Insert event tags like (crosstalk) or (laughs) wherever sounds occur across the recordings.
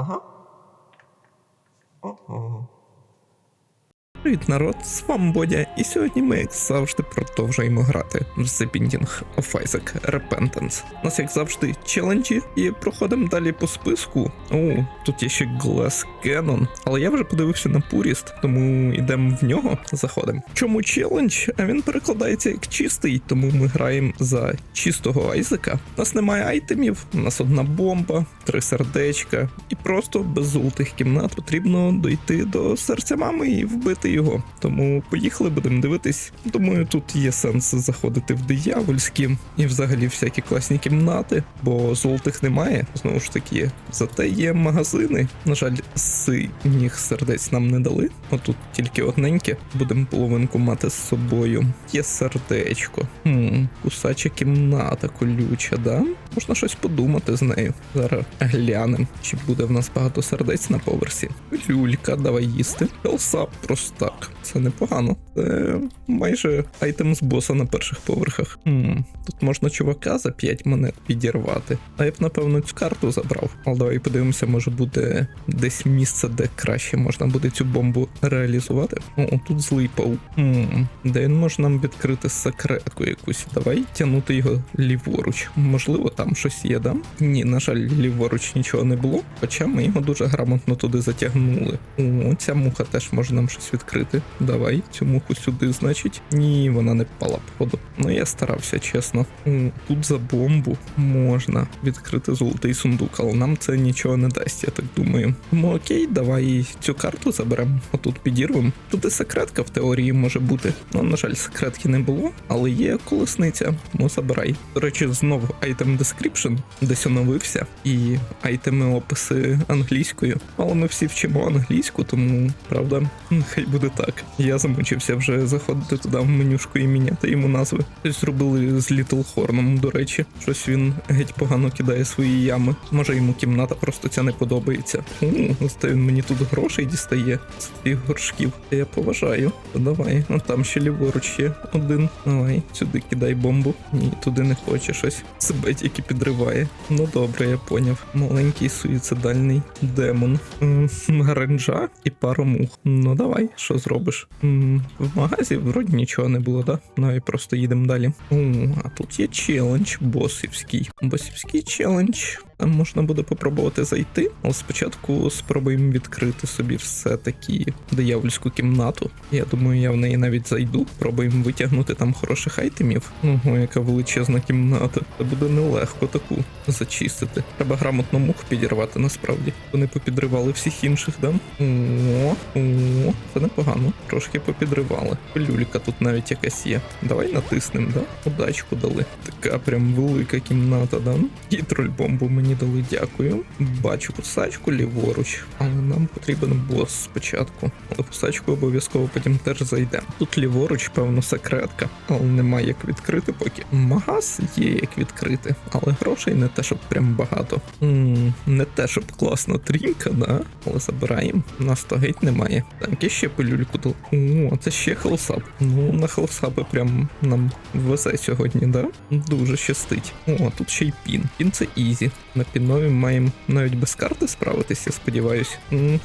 Ага. Ого. Привіт, народ, з вами Бодя, і сьогодні ми, як завжди, продовжуємо грати в The Binding of Isaac Repentance. У нас, як завжди, челенджі, і проходимо далі по списку. О, тут є ще Glass Cannon, але я вже подивився на Пуріст, тому йдемо в нього, заходимо. Чому челендж? А він перекладається як чистий, тому ми граємо за чистого Айзека. У нас немає айтемів, у нас одна бомба, три сердечка, і просто без золотих кімнат потрібно дойти до серця мами і вбити його. Тому поїхали, будемо дивитись. Думаю, тут є сенс заходити в диявольські і взагалі всякі класні кімнати, бо золотих немає. Знову ж таки, зате є магазини. На жаль, синіх сердець нам не дали. Отут тільки одненьке. Будемо половинку мати з собою. Є сердечко. Хм, кусача кімната колюча, да? Можна щось подумати з нею. Зараз глянемо, чи буде в нас багато сердець на поверсі. Люлька, давай їсти. Хелсап просто так. Це непогано. Це майже айтем з боса на перших поверхах. Хм, тут можна чувака за 5 монет підірвати. А я б, напевно, цю карту забрав. Але давай подивимося, може буде десь місце, де краще можна буде цю бомбу реалізувати. О, тут злий паук. Хм, де він може нам відкрити секретку якусь. Давай тягнути його ліворуч. Можливо, там щось є, да? Ні, на жаль, ліворуч нічого не було. Хоча ми його дуже грамотно туди затягнули. О, ця муха теж може нам щось відкрити. Давай, цю муху сюди, значить. Ні, вона не впала, походу. Ну я старався, чесно. Тут за бомбу можна відкрити золотий сундук, але нам це нічого не дасть, я так думаю. Тому окей, давай цю карту заберемо. Отут підірвемо. Тут і секретка в теорії може бути. Ну, на жаль, секретки не було, але є колесниця. Ну забирай. До речі, знову item description десь оновився, і айтеми описи англійською. Але ми всі вчимо англійську, тому правда, хай буде так. Я замучився вже заходити туди в менюшку і міняти йому назви. Щось зробили з Літл Хорном, до речі. Щось він геть погано кидає свої ями. Може йому кімната просто ця не подобається. У, зате він мені тут грошей дістає з тих горшків. Я поважаю. Давай, а там ще ліворуч є один. Давай, сюди кидай бомбу. Ні, туди не хоче щось. Себе тільки підриває. Ну добре, я поняв. Маленький суїцидальний демон. М, Гаренджа і пару мух. Ну давай, що зробиш? М, В магазі вроді нічого не було, да? Ну і просто їдемо далі. У, а тут є челендж босівський. Босівський челендж. Можна буде попробувати зайти, але спочатку спробуємо відкрити собі все-таки диявольську кімнату. Я думаю, я в неї навіть зайду. Пробуємо витягнути там хороших айтемів. Ого, яка величезна кімната. Це буде нелегко таку зачистити. Треба грамотно мух підірвати насправді. Вони попідривали всіх інших, да? О, о, це непогано. Трошки попідривали. Люлька тут навіть якась є. Давай натиснемо, да? Удачку дали. Така прям велика кімната, да? І трольбомбу мені дали, дякую. Бачу кусачку ліворуч, але нам потрібен бос спочатку. Але кусачку обов'язково потім теж зайде. Тут ліворуч, певно, секретка, але немає як відкрити поки. Магаз є як відкрити, але грошей не те, щоб прям багато. м не те, щоб класна трінка, да? Але забираємо. Нас то геть немає. Так, я ще пилюльку дал. О, це ще хелсап. Ну, на хелсапи прям нам везе сьогодні, да? Дуже щастить. О, тут ще й пін. Пін це ізі. На пінові маємо навіть без карти справитися, сподіваюсь.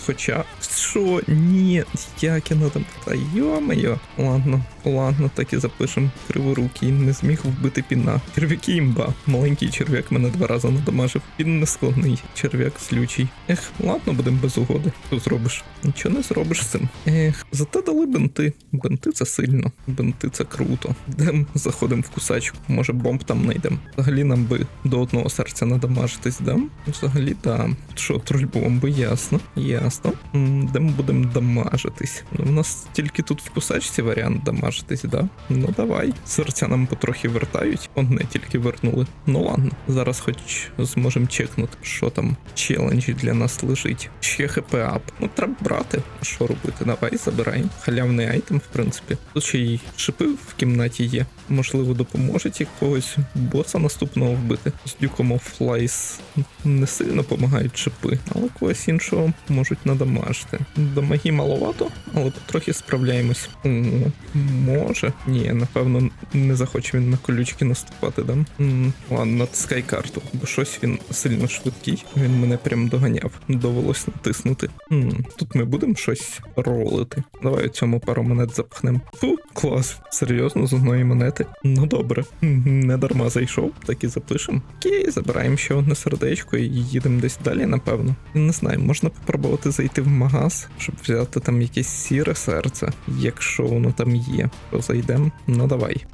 Хоча, що? Ні, як я надам. Та йо-моє. Ладно, ладно, так і запишемо. Криворукий, не зміг вбити піна. Черв'яки імба. Маленький черв'як мене два рази надамажив. Пін не складний. Черв'як злючий. Ех, ладно, будемо без угоди. Що зробиш? Нічого не зробиш з цим. Ех, зате дали бенти. Бенти це сильно. Бенти це круто. Йдем, заходимо в кусачку. Може бомб там знайдемо. Взагалі нам би до одного серця надамажитись, да? Взагалі, да. Що, троль бомби, ясно. Ясно. Де будемо дамажитись? Ну, у нас тільки тут в кусачці варіант дамажитись, да? Ну давай. Серця нам потрохи вертають. Одне тільки вернули. Ну ладно, зараз хоч зможемо чекнути, що там челенджі для нас лежить. Ще хп ап. Ну треба брати. Що робити? Давай, забирай. Халявний айтем, в принципі. Тут ще й шипи в кімнаті є. Можливо, допоможуть якогось боса наступного вбити. З Flies нас не сильно допомагають чипи, але когось іншого можуть надамажити. Дамаги маловато, але потрохи справляємось. Може. Ні, напевно, не захоче він на колючки наступати, да? Ладно, натискай карту, бо щось він сильно швидкий. Він мене прям доганяв. Довелось натиснути. Тут ми будемо щось ролити. Давай у цьому пару монет запхнемо. Фу, клас. Серйозно, з одної монети. Ну добре. Не дарма зайшов, так і запишемо. Окей, забираємо ще одне сердечко і їдемо десь далі, напевно. Не знаю, можна попробувати зайти в магаз, щоб взяти там якесь сіре серце, якщо воно там є. Зайдемо. Ну давай.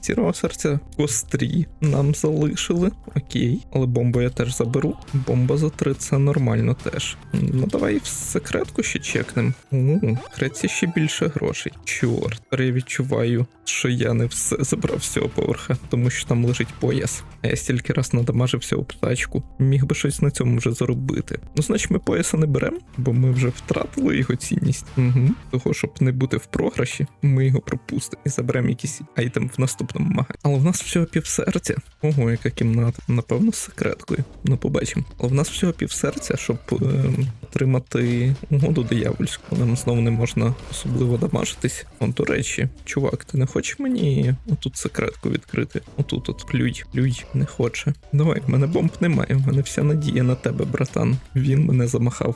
Сірого серця кострі нам залишили. Окей. Але бомбу я теж заберу. Бомба за три це нормально теж. Ну давай в секретку ще чекнем. У, Хреці ще більше грошей. Чорт, я відчуваю, що я не все забрав з цього поверха, тому що там лежить пояс. А я стільки раз надамажився у птачку. Міг би щось на цьому вже заробити. Ну, значить, ми пояса не беремо, бо ми вже втратили його цінність. Угу. Того, щоб не бути в програші, ми його пропустимо і заберемо якийсь айтем в наступному магазині. Але в нас всього півсерця. Ого, яка кімната. Напевно, з секреткою. Ну, побачимо. Але в нас всього півсерця, щоб ем, отримати угоду диявольську. Нам знову не можна особливо дамажитись. О, до речі, чувак, ти не хочеш мені отут секретку відкрити? Отут от плюй, плюй, не хоче. Давай, в мене бомб немає, в мене вся надія на тебе, братан. Він мене замахав.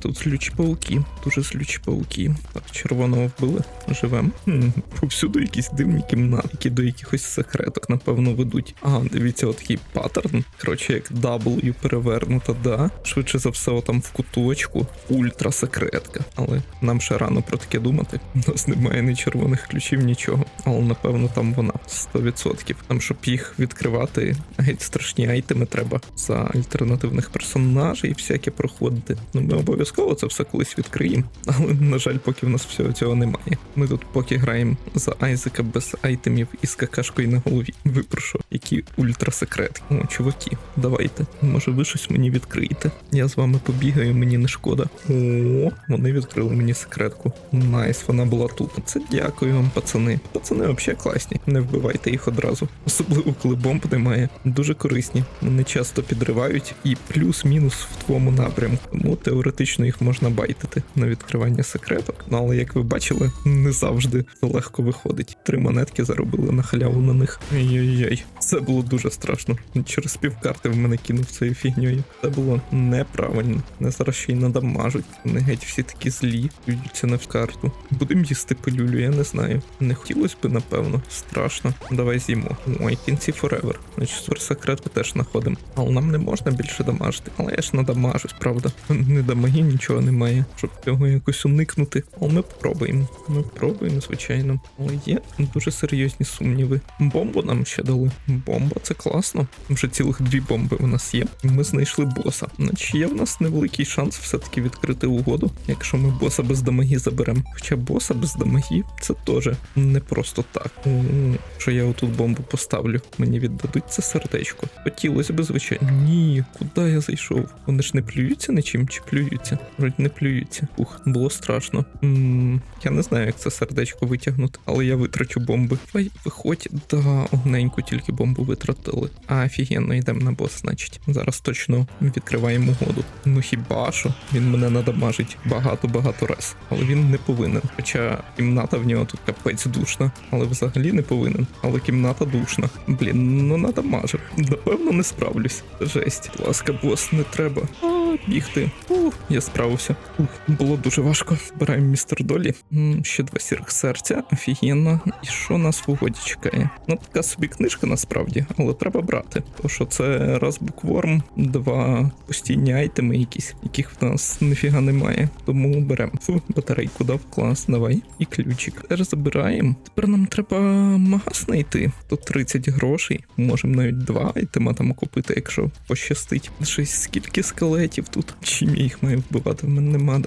Тут злючі пауки, дуже злючі пауки. Так, червоного вбили, живем. Хм, повсюди якісь дивні кімнати, які до якихось секреток, напевно, ведуть. А, дивіться, от такий паттерн. Коротше, як W перевернута, да. Швидше за все, там в куточку ультра секретка. Але нам ще рано про таке думати. У нас немає ні червоних ключів, нічого. Але напевно там вона 100%. Там, щоб їх відкривати, геть страшні айтеми треба за альтернативних персонажей і всяке проходити. Ну ми обов'язково це все колись відкриємо. Але на жаль, поки в нас всього цього немає. Ми тут поки граємо за Айзека без айтемів і з какашкою на голові. Ви про що? Які ультрасекретки? О, чуваки, давайте. Може, ви щось мені відкриєте? Я з вами побігаю, мені не шкода. О, вони відкрили мені секретку. Найс, вона була тут. Це дякую вам, пацани. Пацани взагалі класні. Не вбивайте їх одразу. Особливо, коли бомб немає. Дуже корисні. Вони часто підривають і плюс-мінус в твоєму напрямку. Тому теоретично їх можна байтити на відкривання секреток. Але як ви бачили, не завжди легко виходить. Три монетки заробили на халяву на них. Ой-ой-ой, це було дуже страшно. Через півкарти в мене кинув цією фігньою. Це було неправильно. Не зараз ще й надамажуть. Вони геть всі такі злі, б'ються не в карту. Будемо їсти пилюлю, я не знаю. Не хотілося би, напевно. Страшно. Давай з'їмо. Ой, кінці. На четвер секрету теж знаходимо. Але нам не можна більше дамажити. Але я ж надамажусь, правда. Не дамаги нічого немає, щоб цього якось уникнути. Але ми спробуємо. Ми пробуємо, звичайно. Але є дуже серйозні сумніви. Бомбу нам ще дали. Бомба це класно. Вже цілих дві бомби у нас є. Ми знайшли боса. Значить, є в нас невеликий шанс все-таки відкрити угоду, якщо ми боса без дамаги заберемо. Хоча боса без дамаги це теж не просто так. Що я отут бомбу поставлю. Мені віддадуть це сердечко. Хотілося б, звичайно. Ні, куди я зайшов? Вони ж не плюються нічим чи плюються? Вроді не плюються. Ух, було страшно. м я не знаю, як це сердечко витягнути, але я витрачу бомби. Давай, виходь, да, одненьку тільки бомбу витратили. А, офігенно, йдемо на бос, значить. Зараз точно відкриваємо угоду. Ну хіба що він мене надамажить багато-багато раз. Але він не повинен. Хоча кімната в нього тут капець душна, але взагалі не повинен. Але кімната душна. Блін, ну надамажив. Напевно, не справлюсь. Жесть. Будь ласка, бос, не треба. Бігти. Ух, я справився. Ух, було дуже важко. Збираємо містер Долі. Ще два сірих серця. Офігенно. І що нас в угоді чекає? Ну, така собі книжка насправді, але треба брати. Тому що це раз букворм, два постійні айтеми якісь, яких в нас ніфіга немає. Тому беремо. Фу, батарейку дав клас, давай. І ключик. Теж забираємо. Тепер нам треба магаз знайти. Тут 30 грошей. Можемо навіть два айтема там купити, якщо пощастить. Щось скільки скелетів тут. Чим я їх маю вбивати? В мене нема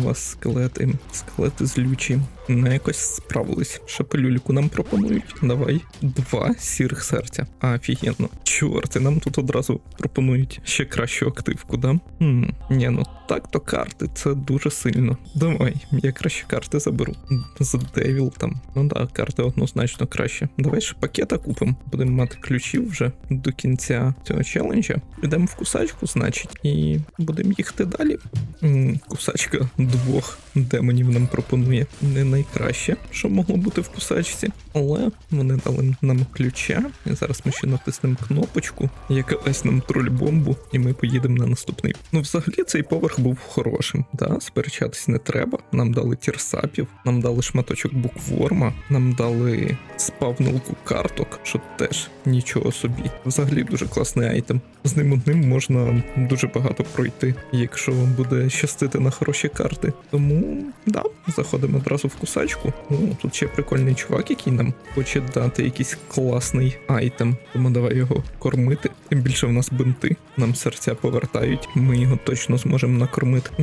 вас скелети. Скелети злючі. Ну, якось справились. Шапелюльку нам пропонують. Давай. Два сірих серця. Офігенно. Чорти, нам тут одразу пропонують ще кращу активку, да? Хм, ні, ну так то карти, це дуже сильно. Давай, я краще карти заберу. За Девіл там. Ну да, карти однозначно краще. Давай ще пакета купимо. Будемо мати ключів вже до кінця цього челенджа. Підемо в кусачку, значить, і будемо їхати далі. М, Кусачка двох демонів нам пропонує не найкраще, що могло бути в кусачці, але вони дали нам ключа. І зараз ми ще натиснемо кнопочку, яка нам троль-бомбу, і ми поїдемо на наступний. Ну, взагалі, цей поверх був хорошим. Да? Сперечатись не треба. Нам дали тірсапів, нам дали шматочок букворма, нам дали спавнилку карток, що теж нічого собі. Взагалі дуже класний айтем. З ним одним можна дуже багато пройти, якщо буде щастити на хороші карти. Тому да, заходимо одразу в кусачку. О, тут ще прикольний чувак, який нам хоче дати якийсь класний айтем. Тому давай його кормити. Тим більше в нас бинти, нам серця повертають. Ми його точно зможемо накормити. У,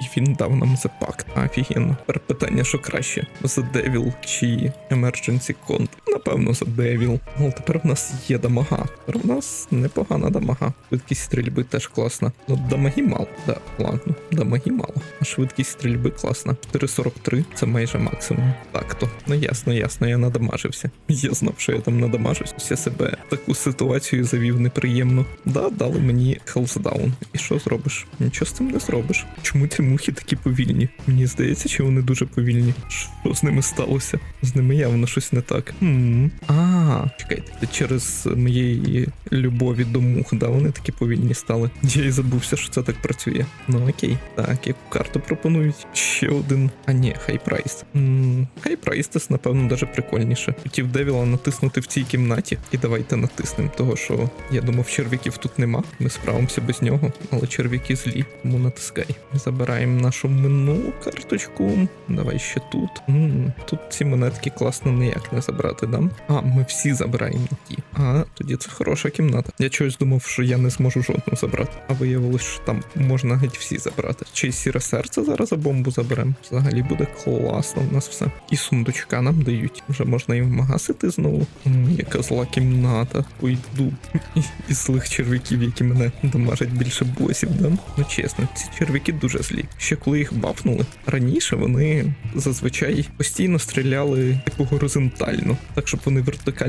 і він дав нам запакт. Офігенно. Тепер питання, що краще: The Devil чи Emergency Conт? Напевно, The Devil. Але тепер в нас є дамага. Тепер в нас непогана дамага. Швидкість стрільби теж класна. Ну, дамаги мало. Да, ладно, дамаги мало. А швидкість стрільби класна. 4.43 це майже максимум. Так то. Ну ясно, ясно, я надамажився. Я знав, що я там надамажусь. Я себе таку ситуацію завів неприємно. Да, дали мені хелсдаун. І що зробиш? Нічого з цим не зробиш. Чому ці мухи такі повільні? Мені здається, чи вони дуже повільні. Що з ними сталося? З ними явно щось не так. Хм. А, чекайте, це через моєї любові до мух, да, вони такі повільні стали. Я і забувся, що це так працює. Ну окей. Так, яку карту пропонують? Ще один. А ні, хайпрайс. Хайпрайстес, напевно, даже прикольніше. Хотів Девіла натиснути в цій кімнаті. І давайте натиснемо, того що я думав, черв'яків тут нема. Ми справимося без нього, але черв'яки злі, тому натискай. Забираємо нашу минулу карточку. Давай ще тут. м тут ці монетки класно ніяк не забрати, да? А, ми всі забираємо ті. А, тоді це хороша кімната. Я чогось думав, що я не зможу жодну забрати. А виявилось, що там можна геть всі забрати. Чи сіре серце зараз за бомбу заберемо? Взагалі буде класно в нас все. І сундучка нам дають. Вже можна і в магаз іти знову. М, яка зла кімната. Пойду і- із злих черв'яків, які мене дамажать більше босів, да? Ну чесно, ці черв'яки дуже злі. Ще коли їх бафнули, раніше вони зазвичай постійно стріляли типу горизонтально, так щоб вони вертикально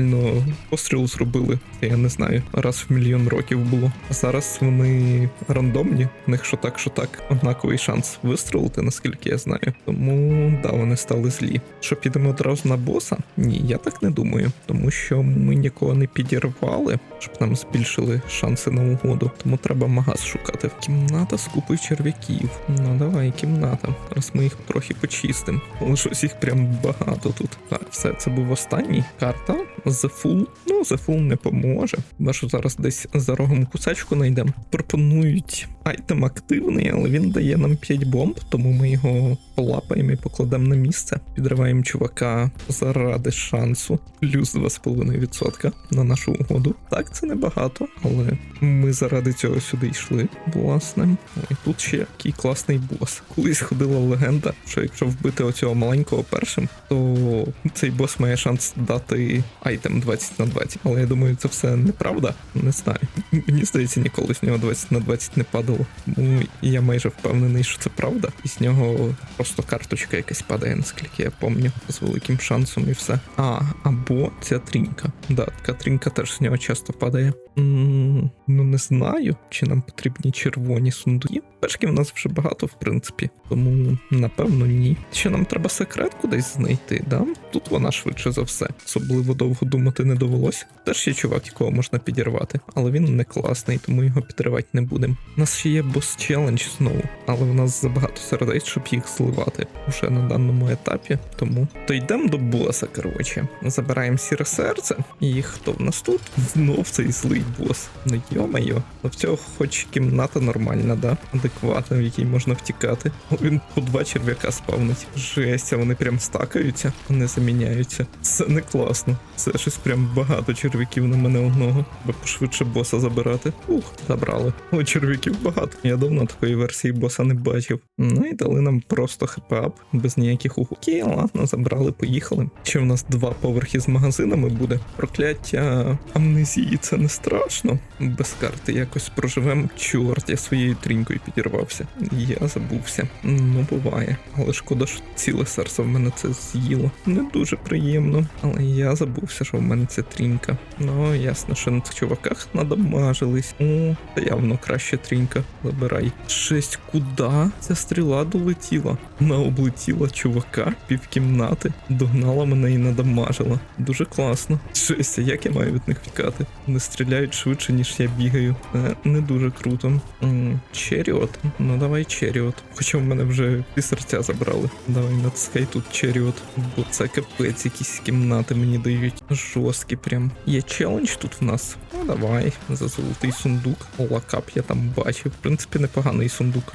постріл зробили. Я не знаю, раз в мільйон років було. А зараз вони рандомні. В них що так, що так, однаковий шанс вистрелити, наскільки я знаю. Тому да, вони стали злі. Що підемо одразу на боса? Ні, я так не думаю, тому що ми нікого не підірвали, щоб нам збільшили шанси на угоду. Тому треба магаз шукати. Кімната з купи черв'яків. Ну давай, кімната. Зараз ми їх трохи почистимо. Але щось їх прям багато тут. Так, все, це був останній. Карта The Full. Ну, The Full не поможе. Ми що зараз десь за рогом кусачку знайдемо. Пропонують айтем активний, але він дає нам 5 бомб, тому ми його полапаємо і покладемо на місце. Підриваємо чувака заради шансу. Плюс 2,5% на нашу угоду. Так, це небагато, але ми заради цього сюди йшли. Власне. І тут ще який класний бос. Колись ходила легенда, що якщо вбити оцього маленького першим, то цей бос має шанс дати айтем 20 на 20. Але я думаю, це все неправда. Не знаю. Мені здається, ніколи з нього 20 на 20 не падало. Тому я майже впевнений, що це правда. І з нього просто карточка якась падає, наскільки я пам'ятаю, з великим шансом і все. А, або ця трінька. Да, така трінька теж з нього часто падає. Ну не знаю, чи нам потрібні червоні сундуки. Пешки в нас вже багато, в принципі, тому напевно ні. Ще нам треба секретку десь знайти, да? Тут вона швидше за все. Особливо довго думати не довелося. Теж є чувак, якого можна підірвати, але він не класний, тому його підривати не будемо. У нас ще є бос челендж знову, але в нас забагато сердець, щоб їх зливати уже на даному етапі. Тому то йдемо до боса. Коротше, забираємо сіре серце. І хто в нас тут? Знов цей злий бос. Ну йо-майо. Ну в цього хоч кімната нормальна, да? Адекватна, в якій можна втікати. Він по два черв'яка спавнить. Жесть, а вони прям стакаються, не заміняються. Це не класно. Це щось прям багато черв'яків на мене одного. Треба пошвидше боса забирати. Ух, забрали. О, черв'яків багато. Я давно такої версії боса не бачив. Ну і дали нам просто хп-ап, без ніяких угу. Окей, ладно, забрали, поїхали. Ще в нас два поверхи з магазинами буде. Прокляття амнезії це не страшно. Без карти якось проживем. Чорт, я своєю трінькою підірвався. Я забувся. Ну, буває. Але шкода, що ціле серце в мене це з'їло. Не дуже приємно. Але я забувся, що в мене це трінька. Ну, ясно, що на цих чуваках надамажились. О, та явно краще трінька. Забирай. Шесть, куди ця стріла долетіла? Вона облетіла чувака півкімнати, догнала мене і надамажила. Дуже класно. Шесть, як я маю від них втікати? Вони стріляють швидше, ніж я бігаю. Це не дуже круто. Черіот. Ну давай черіот. Хоча в мене вже всі серця забрали. Давай натискай тут черіот. Бо це капець, якісь кімнати мені дають. Жорсткі прям. Є челендж тут в нас. Ну давай. За золотий сундук. Лакап я там бачив. В принципі, непоганий сундук.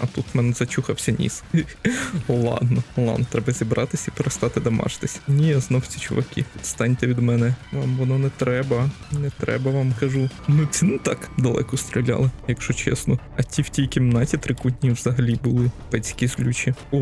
А тут в мене зачухався ніс. (laughs) Ладно, ладно, треба зібратися і перестати дамажитись. Ні, знов ці чуваки. Відстаньте від мене. Вам воно не треба. Не треба вам кажу. Ну ці не так далеко стріляли, якщо чесно. А ті в тій кімнаті трикутні взагалі були пецькі злючі. О,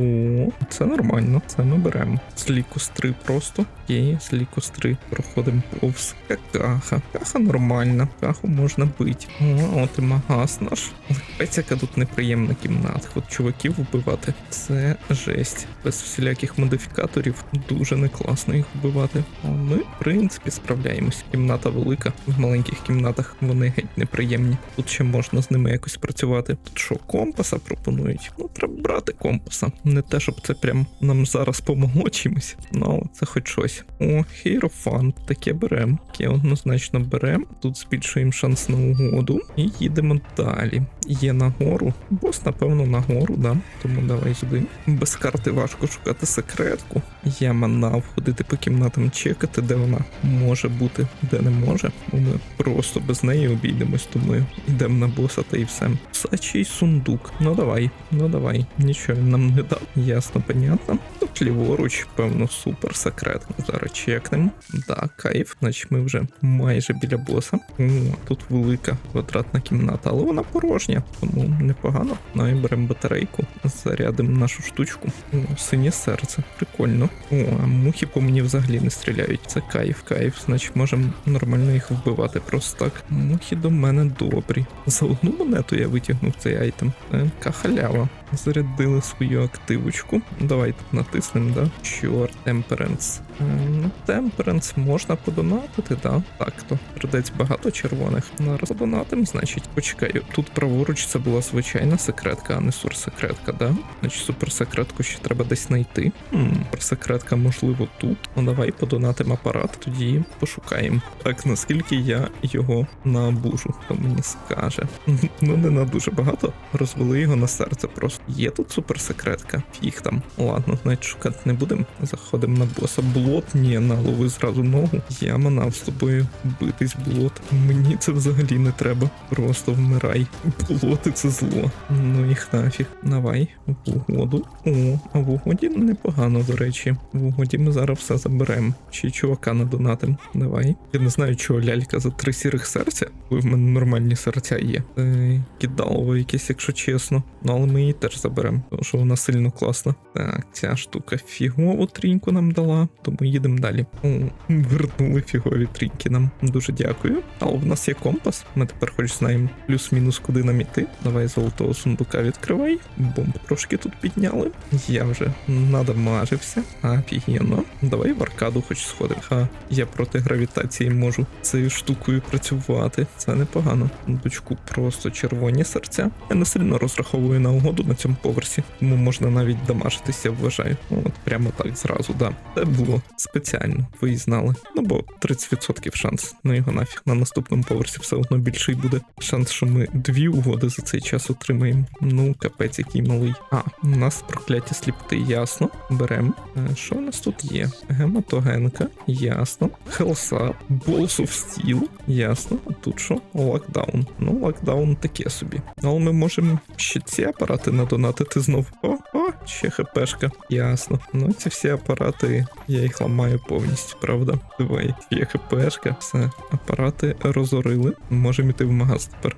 це нормально. Це ми беремо. Злі костри просто. Є, злі костри. Проходимо повз. Какаха. Каха нормальна. Каху можна бити. О, от і магаз наш. Але капець, яка тут неприємна кімната. От чуваків вбивати. Це жесть. Без всіляких модифікаторів дуже не класно їх вбивати. А ми, в принципі, справляємось. Кімната велика. Маленьких кімнатах вони геть неприємні. Тут ще можна з ними якось працювати. Тут що, компаса пропонують? Ну, треба брати компаса. Не те, щоб це прям нам зараз помогло чимось. Ну, але це хоч щось. О, Хейрофан, таке берем. Таке однозначно берем. Тут збільшуємо шанс на угоду. І їдемо далі. Є нагору. Бос, напевно, нагору, да. Тому давай сюди. Без карти важко шукати секретку. Я манав ходити по кімнатам чекати, де вона може бути, де не може. Бо ми просто без неї обійдемось, тому йдемо на боса та і все. Сачий сундук. Ну давай, ну давай. Нічого він нам не дав. Ясно, понятно. Тут ліворуч, певно, супер секрет. Зараз чекнемо. Да, кайф, значить ми вже майже біля боса. О, тут велика квадратна кімната, але вона порожня, тому непогано. Ну і беремо батарейку, зарядимо нашу штучку. О, синє серце. Прикольно. О, а мухи по мені взагалі не стріляють. Це кайф, кайф. Значить, можемо нормально їх вбивати просто так. Мухи до мене добрі. За одну монету я витягнув цей айтем. Це халява. Зарядили свою активочку. Давай тут натиснемо, да? Чорт, Темперенс. Ну, Темперенс можна подонатити, да? Так то. Придеться багато червоних. Зараз подонатим, значить. Почекаю. Тут праворуч це була звичайна секретка, а не суперсекретка, да? Значить, суперсекретку ще треба десь знайти. Хм, суперсекретка, можливо, тут. Ну давай подонатим апарат, тоді пошукаємо. Так, наскільки я його набужу, хто мені скаже. (laughs) Ну, не на дуже багато. Розвели його на серце просто. Є тут суперсекретка? Фіг там. Ладно, значить шукати не будемо. Заходимо на боса. Блот, ні, на лови зразу ногу. Я манав з тобою битись, блот. Мені це взагалі не треба. Просто вмирай. Блоти це зло. Ну їх нафіг. Давай, в угоду. О, а в угоді непогано, до речі. В угоді ми зараз все заберемо. Й чувака надонатим. Давай. Я не знаю, чого лялька за три сірих серця. Бо в мене нормальні серця є. Це кидалово якесь, якщо чесно. Ну але ми її теж заберемо, тому що вона сильно класна. Так, ця штука фігову тріньку нам дала, тому їдемо далі. О, вернули фігові тріньки нам. Дуже дякую. Але в нас є компас. Ми тепер хоч знаємо плюс-мінус, куди нам іти. Давай золотого сундука відкривай. Бомб трошки тут підняли. Я вже надамажився. Офігенно. Давай в аркаду хоч сходимо. Ха, я проти гравітації можу цією штукою працювати. Це непогано. Дочку просто червоні серця. Я не сильно розраховую на угоду на цьому поверсі, тому можна навіть дамажитися, вважаю. От прямо так зразу, да. Це було спеціально, ви і знали. Ну бо 30% шанс. Ну його нафіг на наступному поверсі все одно більший буде. Шанс, що ми дві угоди за цей час отримаємо. Ну, капець, який малий. А, у нас прокляття сліпоти, ясно. Беремо. Е, Що у нас тут є? Гематогенка, ясно. Хелса, Balls of Steel, ясно. А тут що? Локдаун. Ну, локдаун таке собі. Але ми можемо ще ці апарати надонатити знов. О, о, ще хпшка. Ясно. Ну ці всі апарати, я їх ламаю повністю, правда? Давай, є хпшка, все. Апарати розорили. Можемо йти в магаз тепер.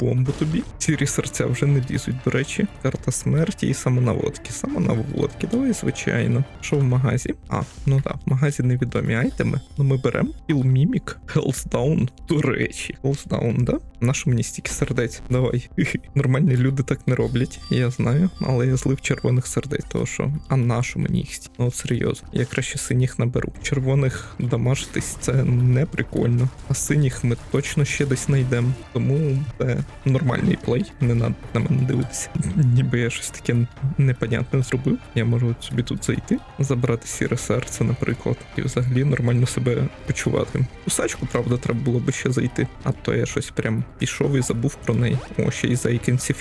Бомбу тобі. Сірі серця вже не лізуть, до речі. Карта смерті і самонаводки. Самонаводки, давай, звичайно. Що в магазі? А, ну так, в магазі невідомі айтеми. Ну ми беремо Kill Mimic, Health До речі, Health Down, да? Нащо мені стільки сердець? Давай. (laughs) Нормальні люди так не роблять, я знаю, але я злив червоних сердець, того що, а нащо мені їх? Ну от серйозно, я краще синіх наберу. Червоних дамажитись це не прикольно. А синіх ми точно ще десь знайдемо. Тому це нормальний плей. Не надо на мене дивитися. (laughs) Ніби я щось таке непонятне зробив. Я можу от собі тут зайти, забрати сіре серце, наприклад, і взагалі нормально себе почувати. Кусачку, правда, треба було би ще зайти, а то я щось прям пішов і забув про неї. О, ще й за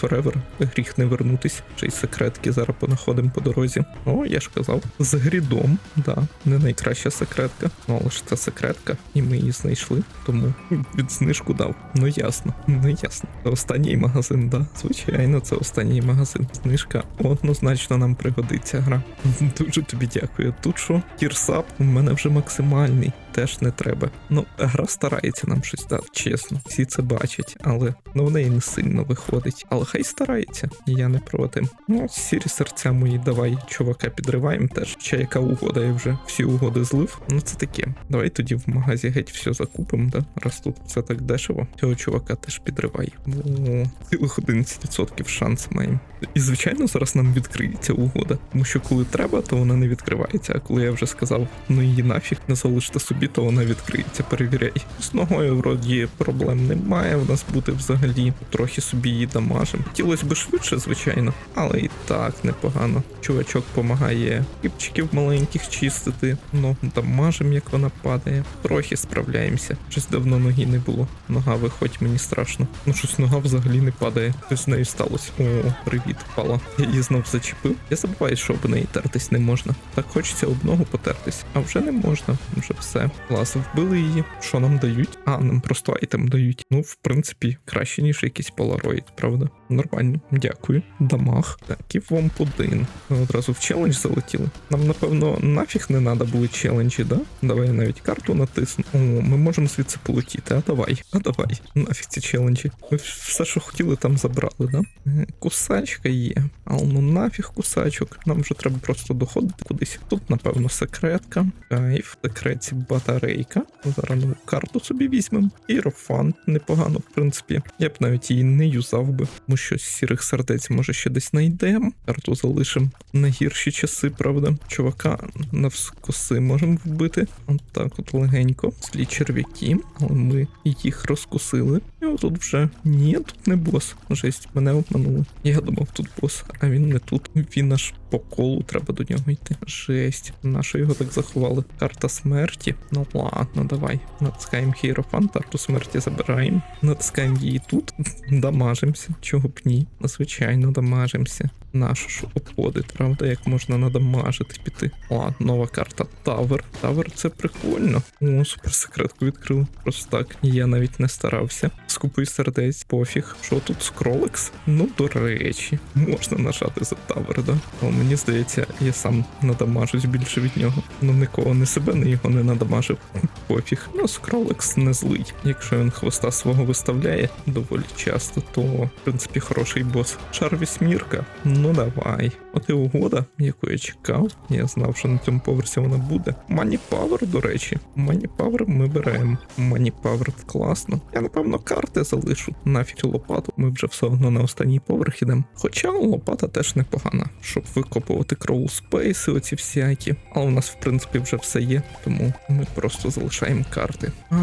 Forever. Гріх не вернутись. Ще й секретки зараз понаходимо по дорозі. О, я ж казав. З грідом, да, не найкраща секретка. Ну, але ж це секретка, і ми її знайшли. Тому від знижку дав. Ну ясно, ну ясно. Це останній магазин, да. Звичайно, це останній магазин. Знижка однозначно нам пригодиться гра. (laughs) Дуже тобі дякую. Тут що? Кірсап у мене вже максимальний. Теж не треба. Ну, гра старається нам щось дати, чесно. Всі це бачать, але ну в неї не сильно виходить. Але хай старається, я не проти. Ну, сірі серця мої, давай, чувака, підриваємо теж. Ще яка угода, я вже всі угоди злив. Ну це таке. Давай тоді в магазі геть все закупимо, да? Раз тут все так дешево. Цього чувака теж підривай. О, цілих 11% шанс маємо. І звичайно, зараз нам відкриється угода. Тому що коли треба, то вона не відкривається. А коли я вже сказав, ну її нафіг не залиште собі, то вона відкриється. Перевіряй. З ногою вроді проблем немає в нас бути взагалі. Трохи собі її дамажим. Хотілося б швидше, звичайно, але і так непогано. Чувачок допомагає кіпчиків маленьких чистити. Ну, дамажим, як вона падає. Трохи справляємося. Щось давно ноги не було. Нога виходь, мені страшно. Ну щось нога взагалі не падає. Щось з нею сталося. О, привіт, пала. Я її знов зачепив. Я забуваю, що об неї тертись не можна. Так хочеться об ногу потертись, а вже не можна. Вже все. Клас, вбили її. Що нам дають? А, нам просто айтем дають. Ну, в принципі, краще, ніж якийсь полароїд, правда? Нормально, дякую. Дамаг. Так, і вомп один. Одразу в челендж залетіли. Нам, напевно, нафіг не треба були челенджі, да? Давай я навіть карту натисну. О, ми можемо звідси полетіти. А давай, а давай. Нафіг ці челенджі. Ми все, що хотіли, там забрали, да? Е, Кусачка є. Але ну нафіг кусачок. Нам вже треба просто доходити кудись. Тут, напевно, секретка. Кайф, в секреті батарейка. Зараз нову карту собі візьмемо. Ірофант непогано, в принципі. Я б навіть її не юзав би, тому що сірих сердець може ще десь знайдемо. Карту залишимо на гірші часи, правда. Чувака навскоси можемо вбити. От так от легенько. Слід черв'яки, але ми їх розкусили. І отут вже ні, тут не бос. Жесть, мене обманули. Я думав, тут бос, а він не тут. Він аж по колу треба до нього йти. Жесть, нащо його так заховали? Карта смерті. Ну ладно, давай. Натискаємо Хірофан, карту смерті забираємо. Натискаємо її тут. Дамажимося. Чого б ні? Звичайно, дамажимося. Нащо ж обходить, правда, як можна надамажити піти. Ладно, нова карта Тавер. Тавер це прикольно. О, суперсекретку відкрили. Просто так. Я навіть не старався. Скупий сердець, пофіг. Що тут скролекс? Ну, до речі, можна нажати за тавер, да? О, мені здається, я сам надамажусь більше від нього. Ну нікого не себе, не його не надамажив. (laughs) Пофіг. Ну, скролекс не злий. Якщо він хвоста свого виставляє доволі часто, то в принципі хороший бос. Шар вісьмірка. Ну давай. От і угода, яку я чекав. Я знав, що на цьому поверсі вона буде. Мані Павер, до речі. Мані Павер ми беремо. Мані Павер класно. Я напевно карти залишу. Нафіг лопату. Ми вже все одно на останній поверх ідемо. Хоча лопата теж непогана, щоб викопувати кроул спейси, оці всякі. Але у нас, в принципі, вже все є, тому ми просто залишаємо карти. А,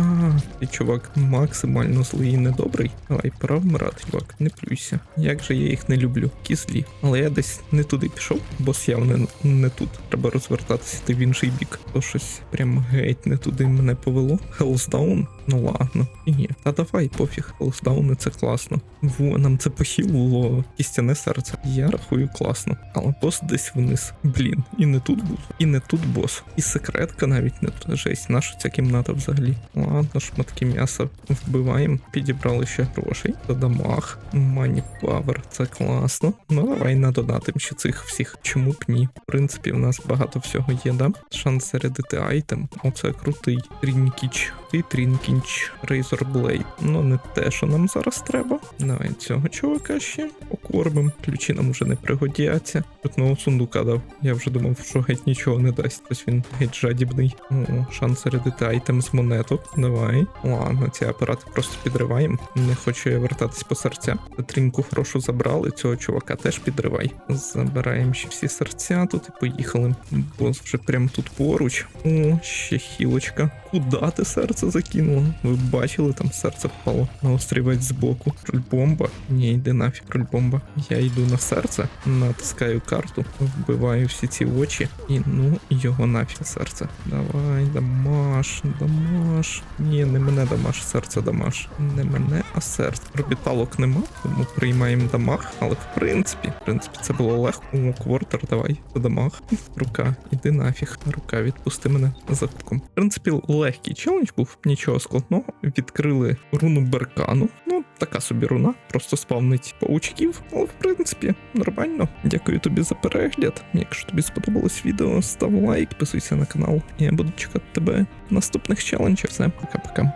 і чувак максимально злий і недобрий. Давай, пора вмирати, чувак, не плюйся. Як же я їх не люблю, кізлі. Але я десь не туди пішов, бос явно не тут. Треба розвертатися йти в інший бік. То щось прям геть не туди мене повело. Hellsdown? Ну ладно. І ні. Та давай, пофіг. Hellsdown це класно. Во, нам це похилило кістяне серце. Я рахую класно. Але бос десь вниз. Блін, і не тут був. І не тут бос. І секретка навіть не тут. Жесть, наша ця кімната взагалі. Ладно, шматки м'яса вбиваємо, підібрали ще грошей. За дамаг, мані павер, це класно. Ну давай надонатим ще цих всіх. Чому б ні? В принципі, в нас багато всього є, да? Шанс зарядити айтем. Оце крутий. Трінкіч. І. Razor Blade. Ну не те, що нам зараз треба. Давай цього чувака ще покормим. Ключі нам вже не пригодяться. Одного сундука дав. Я вже думав, що геть нічого не дасть. Ось він геть жадібний. О, шанс зарядити айтем з монеток. Давай. Ладно, ці апарати просто підриваємо. Не хочу я вертатись по серця. Трінку хорошу забрали. Цього чувака теж підривай. Забираємо ще всі серця тут і поїхали. Бос вже прям тут поруч. О, ще хілочка. Куда ти серце закинула? Ви бачили, там серце впало на острівець збоку. Рульбомба. Ні, йди нафіг, рульбомба. Я йду на серце, натискаю карту, вбиваю всі ці очі і ну його нафіг серце. Давай, дамаш, дамаш. Ні, не мене дамаш, серце дамаш. Не мене, а серце. Орбіталок нема, тому приймаємо дамаг. Але в принципі, принципі, це було легко. О, квартер, давай, за дамаг. (laughs) Рука, іди нафіг. Рука, відпусти мене за кубком. В принципі, легкий челендж був, нічого складного. Відкрили руну Беркану. Ну, така собі руна, просто спавнить паучків. Але в принципі, нормально. Дякую тобі за перегляд. Якщо тобі сподобалось відео, став лайк, підписуйся на канал. Я буду чекати тебе в наступних челенджах. Все, пока-пока.